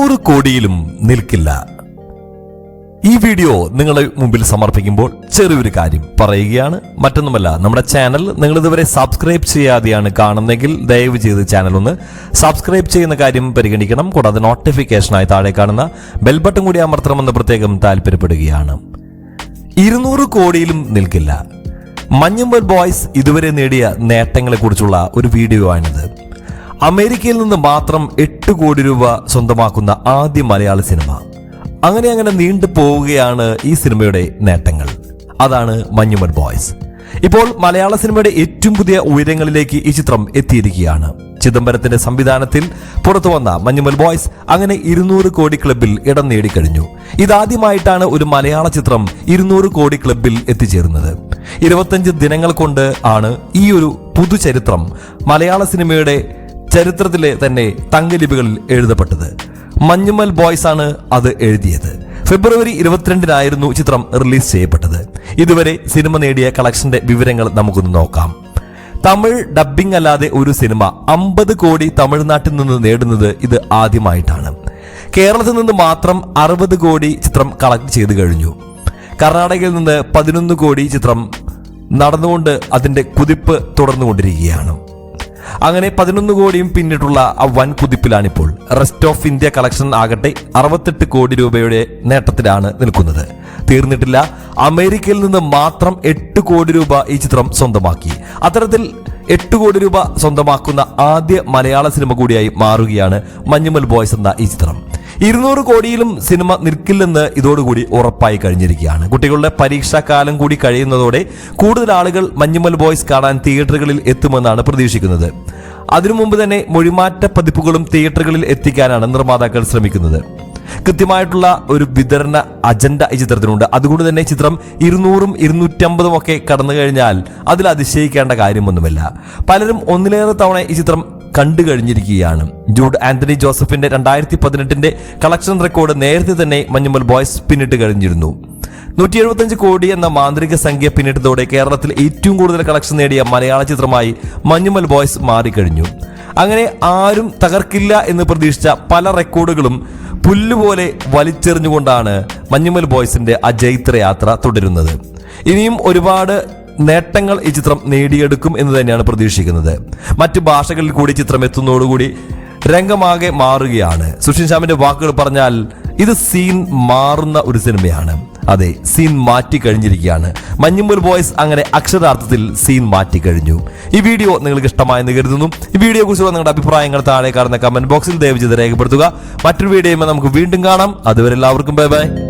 ഇരുന്നൂറ് കോടിയിലും നിൽക്കില്ല. ഈ വീഡിയോ നിങ്ങളുടെ മുമ്പിൽ സമർപ്പിക്കുമ്പോൾ ചെറിയൊരു കാര്യം പറയുകയാണ്. മറ്റൊന്നുമല്ല നമ്മുടെ ചാനൽ നിങ്ങൾ ഇതുവരെ സബ്സ്ക്രൈബ് ചെയ്യാതെയാണ് കാണുന്നെങ്കിൽ ദയവ് ചെയ്ത് ചാനൽ ഒന്ന് സബ്സ്ക്രൈബ് ചെയ്യുന്ന കാര്യം പരിഗണിക്കണം. കൂടാതെ നോട്ടിഫിക്കേഷനായി താഴെ കാണുന്ന ബെൽ ബട്ടൺ കൂടി അമർത്തണമെന്ന് പ്രത്യേകം താല്പര്യപ്പെടുകയാണ് ഇരുന്നൂറ് കോടിയിലും നിൽക്കില്ല. മഞ്ഞുമ്പൽ ബോയ്സ് ഇതുവരെ നേടിയ നേട്ടങ്ങളെക്കുറിച്ചുള്ള ഒരു വീഡിയോ ആണിത് അമേരിക്കയിൽ നിന്ന് മാത്രം എട്ട് കോടി രൂപ സ്വന്തമാക്കുന്ന ആദ്യ മലയാള സിനിമ. അങ്ങനെ അങ്ങനെ നീണ്ടു പോവുകയാണ് ഈ സിനിമയുടെ നേട്ടങ്ങൾ. അതാണ് മഞ്ഞുമൻ ബോയ്സ്. ഇപ്പോൾ മലയാള സിനിമയുടെ ഏറ്റവും പുതിയ ഉയരങ്ങളിലേക്ക് ഈ ചിത്രം എത്തിയിരിക്കുകയാണ്. ചിദംബരത്തിന്റെ സംവിധാനത്തിൽ പുറത്തു വന്ന മഞ്ഞുമൽ ബോയ്സ് അങ്ങനെ ഇരുന്നൂറ് കോടി ക്ലബിൽ ഇടം നേടിക്കഴിഞ്ഞു. ഇതാദ്യമായിട്ടാണ് ഒരു മലയാള ചിത്രം ഇരുന്നൂറ് കോടി ക്ലബിൽ എത്തിച്ചേരുന്നത്. ഇരുപത്തഞ്ച് ദിനങ്ങൾ കൊണ്ട് ആണ് ഈ ഒരു പുതുചരിത്രം മലയാള സിനിമയുടെ ചരിത്രത്തിലെ തന്നെ തങ്കലിപികളിൽ എഴുതപ്പെട്ടത്. മഞ്ഞുമൽ ബോയ്സ് ആണ് അത് എഴുതിയത്. ഫെബ്രുവരി ഇരുപത്തിരണ്ടിനായിരുന്നു ചിത്രം റിലീസ് ചെയ്യപ്പെട്ടത്. ഇതുവരെ സിനിമ നേടിയ കളക്ഷന്റെ വിവരങ്ങൾ നമുക്കൊന്ന് നോക്കാം. തമിഴ് ഡബ്ബിംഗ് അല്ലാതെ ഒരു സിനിമ അമ്പത് കോടി തമിഴ്നാട്ടിൽ നിന്ന് നേടുന്നത് ഇത് ആദ്യമായിട്ടാണ്. കേരളത്തിൽ നിന്ന് മാത്രം അറുപത് കോടി ചിത്രം കളക്ട് ചെയ്തു കഴിഞ്ഞു. കർണാടകയിൽ നിന്ന് പതിനൊന്ന് കോടി ചിത്രം നടന്നുകൊണ്ട് അതിന്റെ കുതിപ്പ് തുടർന്നുകൊണ്ടിരിക്കുകയാണ്. അങ്ങനെ പതിനൊന്ന് കോടിയും പിന്നിട്ടുള്ള ആ വൻ കുതിപ്പിലാണിപ്പോൾ. റെസ്റ്റ് ഓഫ് ഇന്ത്യ കളക്ഷൻ ആകട്ടെ അറുപത്തെട്ട് കോടി രൂപയുടെ നേട്ടത്തിലാണ് നിൽക്കുന്നത്. തീർന്നിട്ടില്ല. അമേരിക്കയിൽ നിന്ന് മാത്രം എട്ട് കോടി രൂപ ഈ ചിത്രം സ്വന്തമാക്കി. അത്തരത്തിൽ എട്ട് കോടി രൂപ സ്വന്തമാക്കുന്ന ആദ്യ മലയാള സിനിമ കൂടിയായി മാറുകയാണ് മഞ്ഞുമൽ ബോയ്സ് എന്ന ഈ ചിത്രം. ഇരുന്നൂറ് കോടിയിലും സിനിമ നിൽക്കില്ലെന്ന് ഇതോടുകൂടി ഉറപ്പായി കഴിഞ്ഞിരിക്കുകയാണ്. കുട്ടികളുടെ പരീക്ഷാകാലം കൂടി കഴിയുന്നതോടെ കൂടുതൽ ആളുകൾ മഞ്ഞുമൽ ബോയ്സ് കാണാൻ തിയേറ്ററുകളിൽ എത്തുമെന്നാണ് പ്രതീക്ഷിക്കുന്നത്. അതിനു മുമ്പ് തന്നെ മൊഴിമാറ്റ പതിപ്പുകളും തിയേറ്ററുകളിൽ എത്തിക്കാനാണ് നിർമ്മാതാക്കൾ ശ്രമിക്കുന്നത്. കൃത്യമായിട്ടുള്ള ഒരു വിതരണ അജണ്ട ഈ ചിത്രത്തിനുണ്ട്. അതുകൊണ്ട് തന്നെ ചിത്രം ഇരുന്നൂറും ഇരുന്നൂറ്റമ്പതും ഒക്കെ കടന്നു കഴിഞ്ഞാൽ അതിൽ അതിശയിക്കേണ്ട കാര്യമൊന്നുമില്ല. പലരും ഒന്നിലേറെ തവണ ഈ ചിത്രം കണ്ടു കഴിഞ്ഞിരിക്കുകയാണ്. ജൂഡ് ആന്റണി ജോസഫിന്റെ രണ്ടായിരത്തി പതിനെട്ടിന്റെ കളക്ഷൻ റെക്കോർഡ് നേരത്തെ തന്നെ മഞ്ഞുമൽ ബോയ്സ് പിന്നിട്ട് കഴിഞ്ഞിരുന്നു. നൂറ്റി എഴുപത്തഞ്ച് കോടി എന്ന മാന്ത്രിക സംഖ്യ പിന്നിട്ടതോടെ കേരളത്തിൽ ഏറ്റവും കൂടുതൽ കളക്ഷൻ നേടിയ മലയാള ചിത്രമായി മഞ്ഞുമൽ ബോയ്സ് മാറിക്കഴിഞ്ഞു. അങ്ങനെ ആരും തകർക്കില്ല എന്ന് പ്രതീക്ഷിച്ച പല റെക്കോർഡുകളും പുല്ലുപോലെ വലിച്ചെറിഞ്ഞുകൊണ്ടാണ് മഞ്ഞുമൽ ബോയ്സിന്റെ അജൈത്ര യാത്ര തുടരുന്നത്. ഇനിയും ഒരുപാട് നേട്ടങ്ങൾ ഈ ചിത്രം നേടിയെടുക്കും എന്ന് തന്നെയാണ് പ്രതീക്ഷിക്കുന്നത്. മറ്റു ഭാഷകളിൽ കൂടി ചിത്രം എത്തുന്നതോടുകൂടി രംഗമാകെ മാറുകയാണ്. സുഷിൻ ശ്യാമിന്റെ വാക്കുകൾ പറഞ്ഞാൽ ഇത് സീൻ മാറുന്ന ഒരു സിനിമയാണ്. അതെ സീൻ മാറ്റി കഴിഞ്ഞിരിക്കുകയാണ്. മഞ്ഞുമ്പൂർ ബോയ്സ് അങ്ങനെ അക്ഷരാർത്ഥത്തിൽ സീൻ മാറ്റി കഴിഞ്ഞു. ഈ വീഡിയോ നിങ്ങൾക്ക് ഇഷ്ടമായെന്ന് കരുതുന്നു. ഈ വീഡിയോ കുറിച്ചുള്ള നിങ്ങളുടെ അഭിപ്രായങ്ങൾ താഴെ കാണുന്ന കമന്റ് ബോക്സിൽ ദയവ് ചെയ്ത് രേഖപ്പെടുത്തുക. മറ്റൊരു വീഡിയോയുമായി നമുക്ക് വീണ്ടും കാണാം. അതുവരെ എല്ലാവർക്കും ബൈ ബൈ.